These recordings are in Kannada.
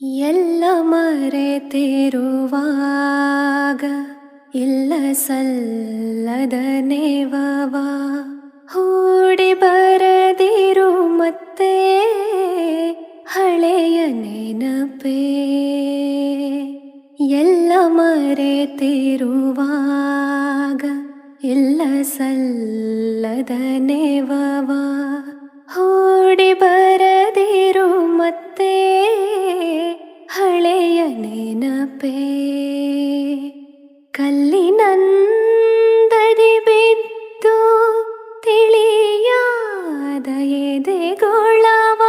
ಎಲ್ಲ ಮರೆತಿರುವಾಗ, ಇಲ್ಲ ಸಲ್ಲದ ನೇವವ ಹೂಡಿ ಬರದಿರು ಮತ್ತೆ ಹಳೆಯ ನೆನಪೇ. ಎಲ್ಲ ಮರೆತಿರುವಾಗ, ಇಲ್ಲ ಸಲ್ಲದ ನೇವವ ಹೂಡಿ ಬರದಿರು ಮತ್ತೆ ಹಳೆಯ ನೆನಪೇ. ಕಲ್ಲಿನಂದದಿ ಬಿದ್ದು ತಿಳಿಯಾದ ಎದೆಗೊಳವ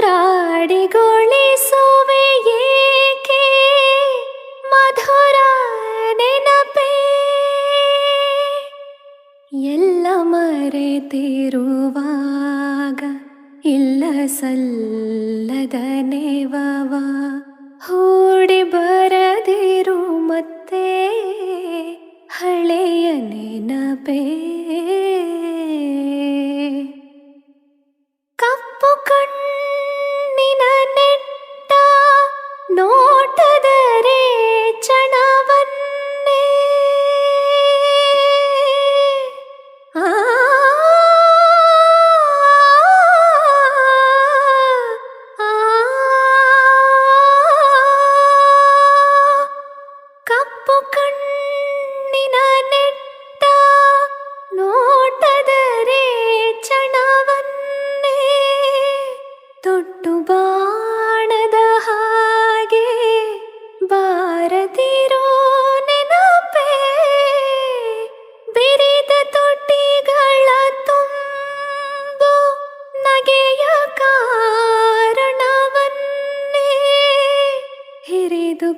ರಾಡಿಗೊಳಿಸುವೆ ಏಕೆ? ಮಧುರ ನೆನಪೇ. ಎಲ್ಲ ಮರೆತಿರುವಾಗ ಇಲ್ಲ ಸಲ್ಲದ ನೇವವ. ಹೂಡಿ ಬರದಿರು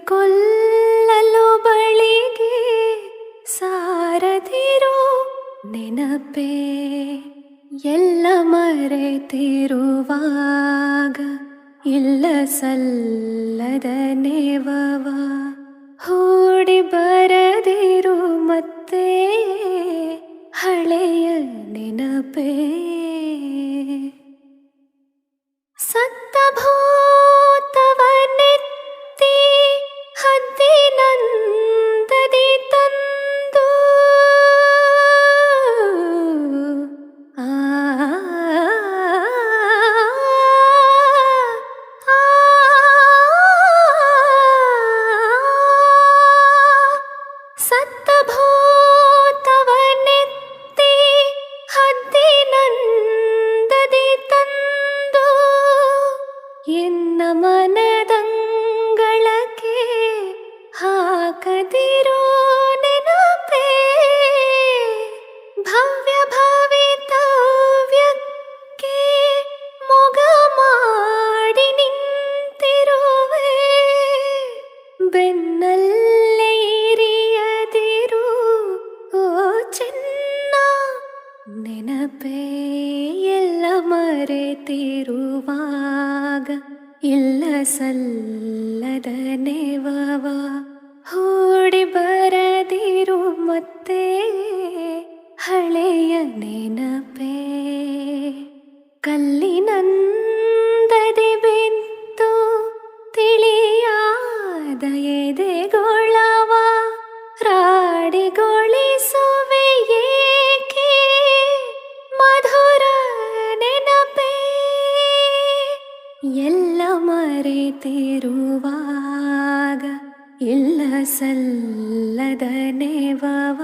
ಕೊಲ್ಲಲು ಬಳಿಗೆ ಸಾರದಿರೋ ನೆನಪೇ ಎಲ್ಲ ಮರೆತಿರುವಾಗ ಇಲ್ಲ ಸಲ್ಲದ ನೇವವ ಹೂಡಿ ಬರದಿರು ಮತ್ತೆ ಹಳೆಯ ನೆನಪೇ ಹಾಕದಿರೋ ನೆನಪೇ ಭವ್ಯ ಭವಿತವ್ಯಕ್ಕೆ ಮೊಗ ಮಾಡಿ ನಿಂತಿರುವೆ ಬೆನ್ನಲ್ಲೇ ಇರಿಯದಿರು ಓ ಚೆನ್ನ ನೆನಪೇ ಎಲ್ಲ ಮರೆತಿರುವಾಗ ಇಲ್ಲ ಸಲ್ಲದ ನೆವವ ಹೂಡಿ ಬರದಿರು ಮತ್ತೆ ಹಳೆಯ ನೆನಪೇ. ಕಲ್ಲಿನಂದದೆ ಬಿತ್ತು, ತಿಳಿಯಾದ ಎದೆಗೊಳವ, ರಾಡಿಗೊಳಿಸುವೆ ಏಕೆ ಮಧುರ ನೆನಪೇ. ಎಲ್ಲ ಮರೆತಿರುವಾಗ ಇಲ್ಲ ಸಲ್ಲದ ನೆವವ